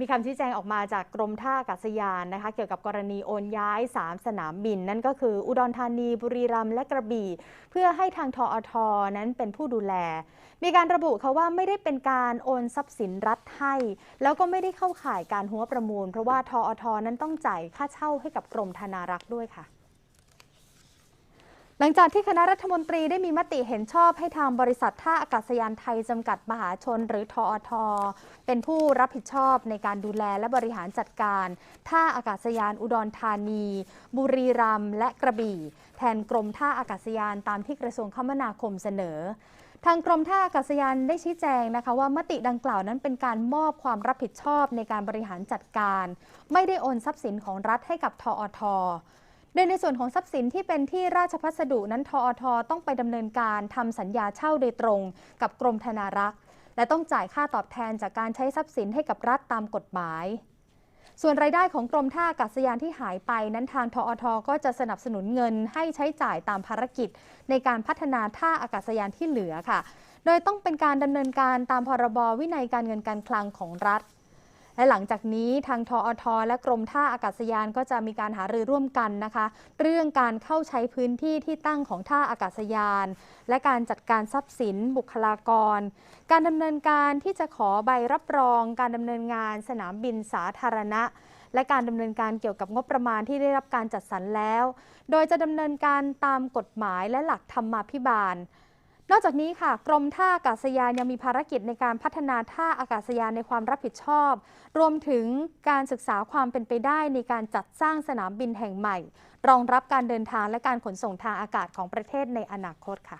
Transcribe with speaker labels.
Speaker 1: มีคำชี้แจงออกมาจากกรมท่าอากาศยานนะคะ เกี่ยวกับกรณีโอนย้าย 3 สนามบิน นั่นก็คืออุดรธานีบุรีรัมย์และกระบี่ เพื่อให้ทางทออทนั้นเป็นผู้ดูแล มีการระบุเขาว่าไม่ได้เป็นการโอนทรัพย์สินรัฐให้ แล้วก็ไม่ได้เข้าข่ายการหัวประมูล เพราะว่าทออทนั้นต้องจ่ายค่าเช่าให้กับกรมธนารักษ์ด้วยค่ะ หลังจากที่คณะรัฐมนตรีได้มีมติเห็นชอบให้ทางบริษัทท่าอากาศยานไทยจำกัดมหาชน หรือทออท เป็นผู้รับผิดชอบในการดูแลและบริหารจัดการ ท่าอากาศยานอุดรธานี บุรีรัมย์และกระบี่ แทนกรมท่าอากาศยานตามที่กระทรวงคมนาคมเสนอทางกรมท่าอากาศยานได้ชี้แจงนะคะว่ามติดังกล่าวนั้นเป็นการมอบความรับผิดชอบในการบริหารจัดการ ไม่ได้โอนทรัพย์สินของรัฐให้กับทออท ดยในส่วนของทรัพย์สินที่เป็นที่ราชพัสดุนั้นทออทต้องไปดำเนินการทำสัญญาเช่าโดยตรง กับกรมธนารักษ์และต้องจ่ายค่าตอบแทนจากการใช้ทรัพย์สินให้กับรัฐตามกฎหมาย ส่วนรายได้ของกรมท่าอากาศยานที่หายไปนั้นทางทออทก็จะสนับสนุนเงินให้ใช้จ่ายตามภารกิจ ในการพัฒนาท่าอากาศยานที่เหลือค่ะ โดยต้องเป็นการดำเนินการตามพรบวินัยการเงินการคลังของรัฐ และหลังจากนี้ทางทออทและกรมท่าอากาศยานก็จะมีการหารือร่วมกันนะคะ เรื่องการเข้าใช้พื้นที่ที่ตั้งของท่าอากาศยาน และการจัดการทรัพย์สินบุคลากร การดำเนินการที่จะขอใบรับรอง การดำเนินงานสนามบินสาธารณะและการดำเนินการเกี่ยวกับงบประมาณที่ได้รับการจัดสรรแล้ว โดยจะดำเนินการตามกฎหมายและหลักธรรมาภิบาล นอกจากนี้ค่ะ กรมท่าอากาศยานยังมีภารกิจในการพัฒนาท่าอากาศยานในความรับผิดชอบ รวมถึงการศึกษาความเป็นไปได้ในการจัดสร้างสนามบินแห่งใหม่ รองรับการเดินทางและการขนส่งทางอากาศของประเทศในอนาคตค่ะ